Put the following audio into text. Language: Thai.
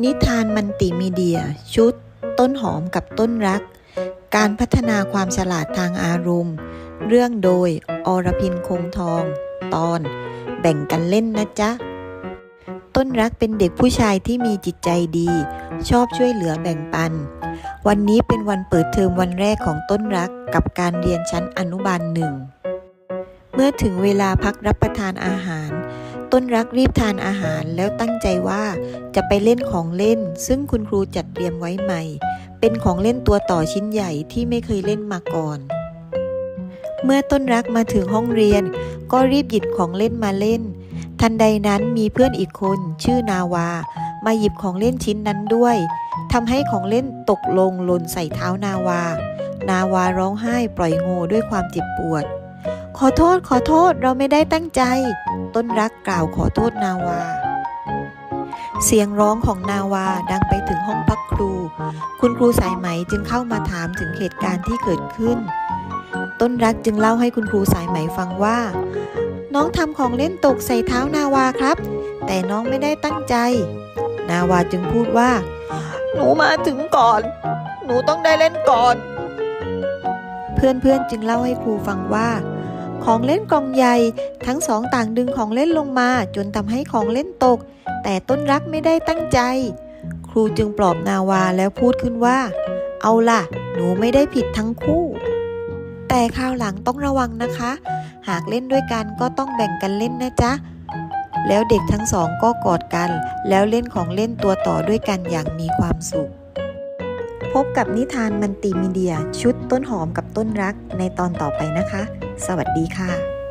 นิทานมันติมีเดีย ชุด ต้นหอมกับต้นรัก การพัฒนาความฉลาดทางอารมณ์ เรื่องโดย อรพินคงทอง ตอน แบ่งกันเล่นนะจ๊ะ ต้นรักเป็นเด็กผู้ชายที่มีจิตใจดี ชอบช่วยเหลือแบ่งปัน วันนี้เป็นวันเปิดเทอมวันแรกของต้นรักกับการเรียนชั้นอนุบาลหนึ่ง เมื่อถึงเวลาพักรับประทานอาหาร ต้นรักรีบทานอาหารแล้วตั้งใจว่าจะไปเล่นของเล่น ซึ่งคุณครูจัดเตรียมไว้ใหม่ เป็นของเล่นตัวต่อชิ้นใหญ่ที่ไม่เคยเล่นมาก่อน เมื่อต้นรักมาถึงห้องเรียน ก็รีบหยิบของเล่นมาเล่น ทันใดนั้นมีเพื่อนอีกคนชื่อนาวา มาหยิบของเล่นชิ้นนั้นด้วยทำให้ของเล่นตกลงหล่นใส่เท้านาวา นาวาร้องไห้ปล่อยโงด้วยความเจ็บปวด ขอโทษขอโทษเราไม่ได้ตั้งใจ ต้นรักกล่าวขอโทษนาวา เสียงร้องของนาวาดังไปถึงห้องพักครู คุณครูสายไหมจึงเข้ามาถามถึงเหตุการณ์ที่เกิดขึ้น ต้นรักจึงเล่าให้คุณครูสายไหมฟังว่า น้องทำของเล่นตกใส่เท้านาวาครับ แต่น้องไม่ได้ตั้งใจ นาวาจึงพูดว่า หนูมาถึงก่อน หนูต้องได้เล่นก่อน เพื่อนๆจึงเล่าให้ครูฟังว่า ของเล่นกล่องใหญ่ ทั้งสองต่างดึงของเล่นลงมาจนทำให้ของเล่นตก แต่ต้นรักไม่ได้ตั้งใจ ครูจึงปลอบนาวาแล้วพูดขึ้นว่า เอาล่ะ หนูไม่ได้ผิดทั้งคู่ แต่คราวหลังต้องระวังนะคะ หากเล่นด้วยกันก็ต้องแบ่งกันเล่นนะจ๊ะแล้วเด็กทั้งสองก็กอดกัน แล้วเล่นของเล่นตัวต่อด้วยกันอย่างมีความสุข พบกับนิทานมันติมีเดีย ชุดต้นหอมกับต้นรักในตอนต่อไปนะคะ สวัสดีค่ะ